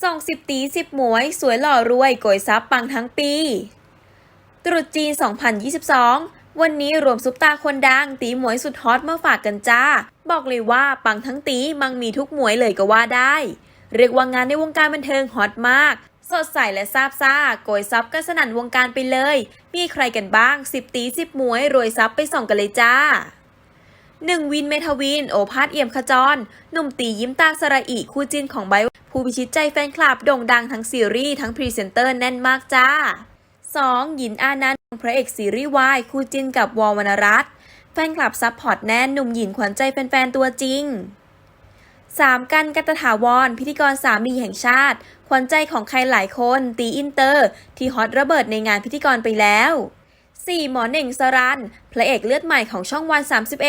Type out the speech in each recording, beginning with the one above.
ส่งสิบตีสิบหมวย สวยหล่อรวยโกยซับปังทั้งปี ตรุษจีน 2022 วันนี้รวมซุปตาคนดัง ตีหมวยสุดฮอตมาฝากกันจ้า บอกเลยว่าปังทั้งตีมังมีทุกหมวยเลยก็ว่าได้ เรียกว่างานในวงการบันเทิงฮอตมาก สดใสและซาบซ่าโกยซับกันสนั่นวงการไปเลย มีใครกันบ้าง 10 ตี 10 หมวยรวยซับไปส่องกันเลยจ้า หนึ่งวินเมทวิน โอภาสเอี่ยมขจรหนุ่มตียิ้มตาสระอิคู่จินของไบผู้พิชิตใจแฟนคลับโด่งดังทั้งซีรีส์ทั้งพรีเซนเตอร์แน่นมากจ้า 2. หยินอานันต์พระเอกซีรีส์วายคู่จินกับวอวรรณรัตน์แฟนคลับซัพพอร์ตแน่นหนุ่มหยินขวัญใจแฟนๆตัวจริง 3. กันกัตถาวร พิธีกรสามีแห่งชาติ ขวัญใจของใครหลายคน ตีอินเตอร์ ที่ฮอตระเบิดในงานพิธีกรไปแล้ว 4. หมอเหน่งสรันพระเอกเลือดใหม่ของช่องวัน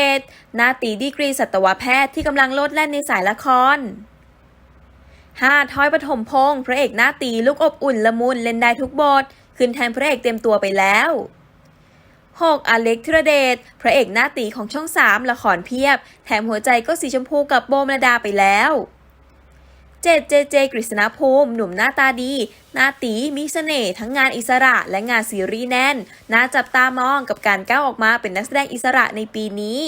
31 หน้าตีดีกรีสัตวแพทย์ที่กำลังโลดแล่นในสายละคร 5. ทอยปฐมพงศ์พระเอกหน้าตีลูกอบอุ่นละมุนเล่นได้ทุกบท ขึ้นแทนพระเอกเต็มตัวไปแล้ว 6. อเล็กธรเดชพระเอกหน้าตีของช่อง 3 ละครเพียบ แถมหัวใจก็สีชมพูกับโบมระดาไปแล้ว 7. เจเจกฤษณภูมิ หนุ่มหน้าตาดี หน้าตีมีเสน่ห์ทั้งงานอิสระและงานซีรีส์แน่น น่าจับตามองกับการก้าวออกมาเป็นนักแสดงอิสระในปีนี้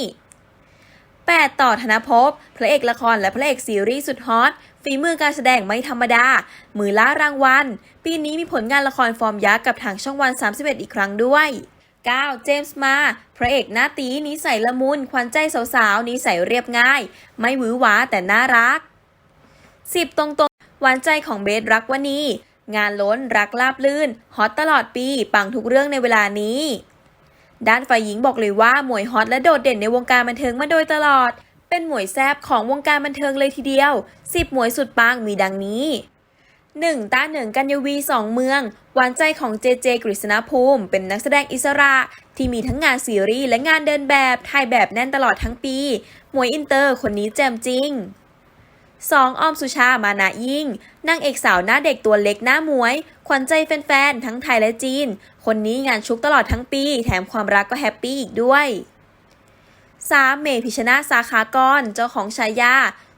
8. ต่อธนภพ พระเอกละครและพระเอกซีรีส์สุดฮอต ฝีมือการแสดงไม่ธรรมดา มือล่ารางวัล ปีนี้มีผลงานละครฟอร์มยักษ์กับทางช่องวัน 31 อีกครั้งด้วย 9. เจมส์มา พระเอกหน้าตีนิสัยละมุน ขวัญใจสาวๆนิสัยเรียบง่าย ไม่หวือหวาแต่น่ารัก 10ตรงๆ หวานใจของเบสรักวนีงานล้นรักลาบลื่น ฮอตตลอดปี ปังทุกเรื่องในเวลานี้ ด้านฝ่ายหญิงบอกเลยว่าหมวยฮอตและโดดเด่นในวงการบันเทิงมาโดยตลอด เป็นหมวยแซบของวงการบันเทิงเลยทีเดียว10หมวยสุดปังมีดังนี้ 1. ต้าหนิงกัญญวีสองเมือง หวานใจของเจเจกฤษณภูมิ เป็นนักแสดงอิสระ ที่มีทั้งงานซีรีส์และงานเดินแบบถ่ายแบบแน่นตลอดทั้งปี หมวยอินเตอร์คนนี้แจ่มจริง 2. ออมสุชา มานะยิ่ง นางเอกสาวหน้าเด็กตัวเล็กหน้ามวย ขวัญใจแฟนๆ ทั้งไทยและจีน คนนี้งานชุกตลอดทั้งปี แถมความรักก็แฮปปี้อีกด้วย 3. เมพิชนาสาขากร เจ้าของฉายา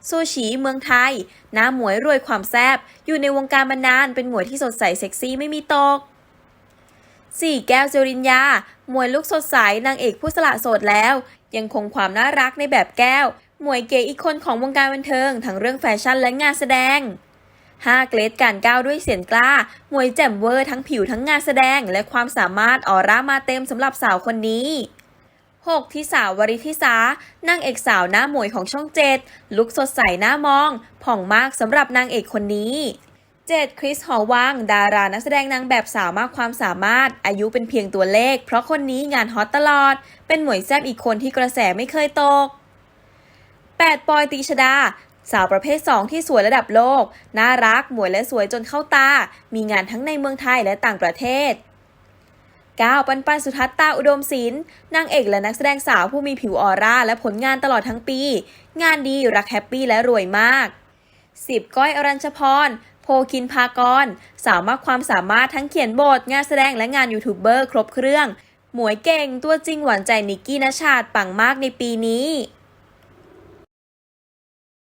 ซูชีเมืองไทย หน้าหมวยรวยความแซบ อยู่ในวงการมานาน เป็นหมวยที่สดใสเซ็กซี่ไม่มีตก 4. แก้วเจริญญาหมวยลุกสดใส นางเอกผู้สละโสดแล้ว ยังคงความน่ารักในแบบแก้ว หมวยเก๋อีกคนของวงการบันเทิง ทั้งเรื่องแฟชั่นและงานแสดง 5. เกรดการก้าวด้วยเสียงกล้า หมวยแจ่มเวอร์ทั้งผิวทั้งงานแสดง และความสามารถออร่ามาเต็มสำหรับสาวคนนี้ 6. ทิสาวริทิสานางเอกสาวหน้าหมวยของช่องเจ็ดลุกสดใสหน้ามอง ผ่องมากสำหรับนางเอกคนนี้ 7. คริสหอวัง ดารานักแสดงนางแบบสาวมากความสามารถ อายุเป็นเพียงตัวเลข เพราะคนนี้งานฮอตตลอด เป็นหมวยแซบอีกคนที่กระแสไม่เคยตก 8. ปอยตีชดา สาวประเภท 2 ที่สวยระดับโลก น่ารัก หมวยและสวยจนเข้าตา มีงานทั้งในเมืองไทยและต่างประเทศ 9. ปันปันสุทัศน์ตาอุดมศิลป์นางเอกและนักแสดงสาวผู้มีผิวออร่า และผลงานตลอดทั้งปี งานดีรักแฮปปี้และรวยมาก 10. ก้อยอรัญชพรโพคินพากร สาวมากความสามารถทั้งเขียนบท งานแสดงและงานยูทูบเบอร์ครบเครื่อง หมวยเก่งตัวจริงหวานใจนิกกี้นชาติปังมากในปีนี้